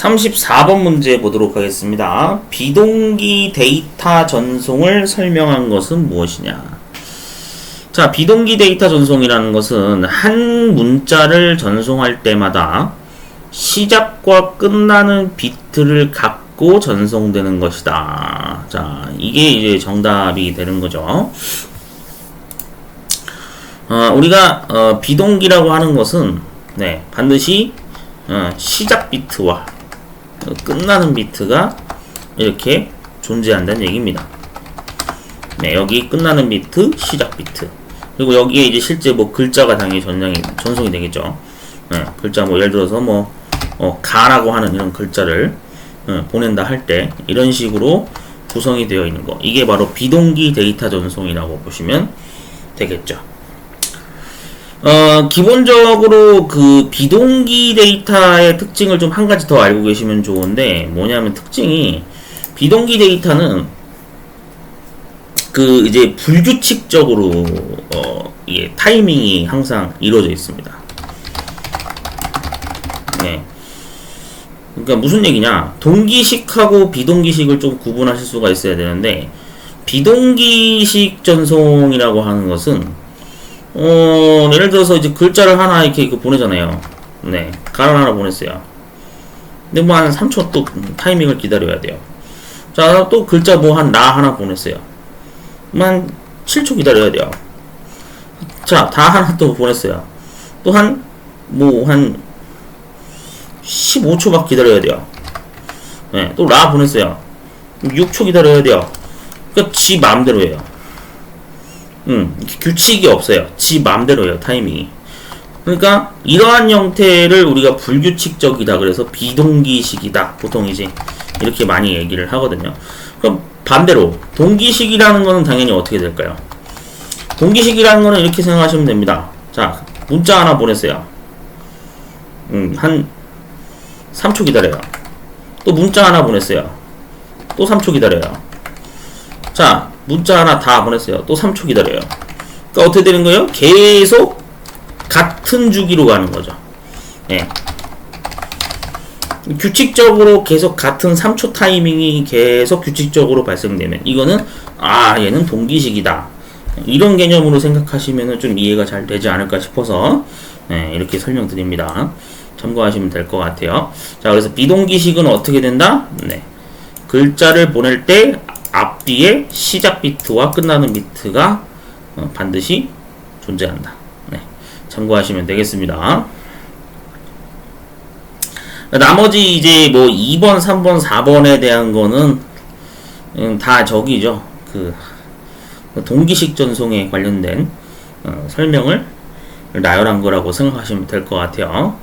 34번 문제 보도록 하겠습니다. 비동기 데이터 전송을 설명한 것은 무엇이냐? 자, 비동기 데이터 전송이라는 것은 한 문자를 전송할 때마다 시작과 끝나는 비트를 갖고 전송되는 것이다. 자, 이게 이제 정답이 되는 거죠. 어, 우리가 어, 비동기라고 하는 것은 네, 반드시 어, 시작 비트와 어, 끝나는 비트가 이렇게 존재한다는 얘기입니다. 네, 여기 끝나는 비트, 시작 비트. 그리고 여기에 이제 실제 뭐 글자가 당연히 전량이 전송이 되겠죠. 네, 글자 뭐 예를 들어서 뭐 어, 가라고 하는 이런 글자를 어, 보낸다 할 때 이런 식으로 구성이 되어 있는 거. 이게 바로 비동기 데이터 전송이라고 보시면 되겠죠. 어, 기본적으로 그 비동기 데이터의 특징을 좀 한 가지 더 알고 계시면 좋은데 뭐냐면 특징이 비동기 데이터는 그 이제 불규칙적으로 어, 이게 타이밍이 항상 이루어져 있습니다. 네. 그러니까 무슨 얘기냐? 동기식하고 비동기식을 좀 구분하실 수가 있어야 되는데 비동기식 전송이라고 하는 것은 어, 예를 들어서 이제 글자를 하나 이렇게 그 보내잖아요. 네, 가를 하나 보냈어요. 근데 뭐 한 3초 또 타이밍을 기다려야 돼요. 자, 또 글자 뭐 한 나 하나 보냈어요. 뭐한 7초 기다려야 돼요. 자, 다 하나 또 보냈어요. 또 한, 뭐, 한 15초 밖 기다려야 돼요. 네, 또 라 보냈어요. 6초 기다려야 돼요. 그니까 지 마음대로 해요. 음, 규칙이 없어요. 지 마음대로예요, 타이밍이. 그러니까 이러한 형태를 우리가 불규칙적이다 그래서 비동기식이다. 보통 이제 이렇게 많이 얘기를 하거든요. 그럼 반대로 동기식이라는 거는 당연히 어떻게 될까요? 동기식이라는 거는 이렇게 생각하시면 됩니다. 자, 문자 하나 보냈어요. 음, 한 3초 기다려요. 또 문자 하나 보냈어요. 또 3초 기다려요. 자, 문자 하나 다 보냈어요. 또 3초 기다려요. 그러니까 어떻게 되는 거예요? 계속 같은 주기로 가는 거죠. 예. 규칙적으로 계속 같은 3초 타이밍이 계속 규칙적으로 발생되면 이거는 아 얘는 동기식이다 이런 개념으로 생각하시면 좀 이해가 잘 되지 않을까 싶어서 예, 이렇게 설명드립니다 참고하시면 될 것 같아요 자 그래서 비동기식은 어떻게 된다 네. 글자를 보낼 때 앞뒤에 시작 비트와 끝나는 비트가 어, 반드시 존재한다 네. 참고하시면 되겠습니다 나머지 이제 뭐 2번, 3번, 4번에 대한 거는 음, 다 저기죠. 그 동기식 전송에 관련된 어, 설명을 나열한 거라고 생각하시면 될 것 같아요.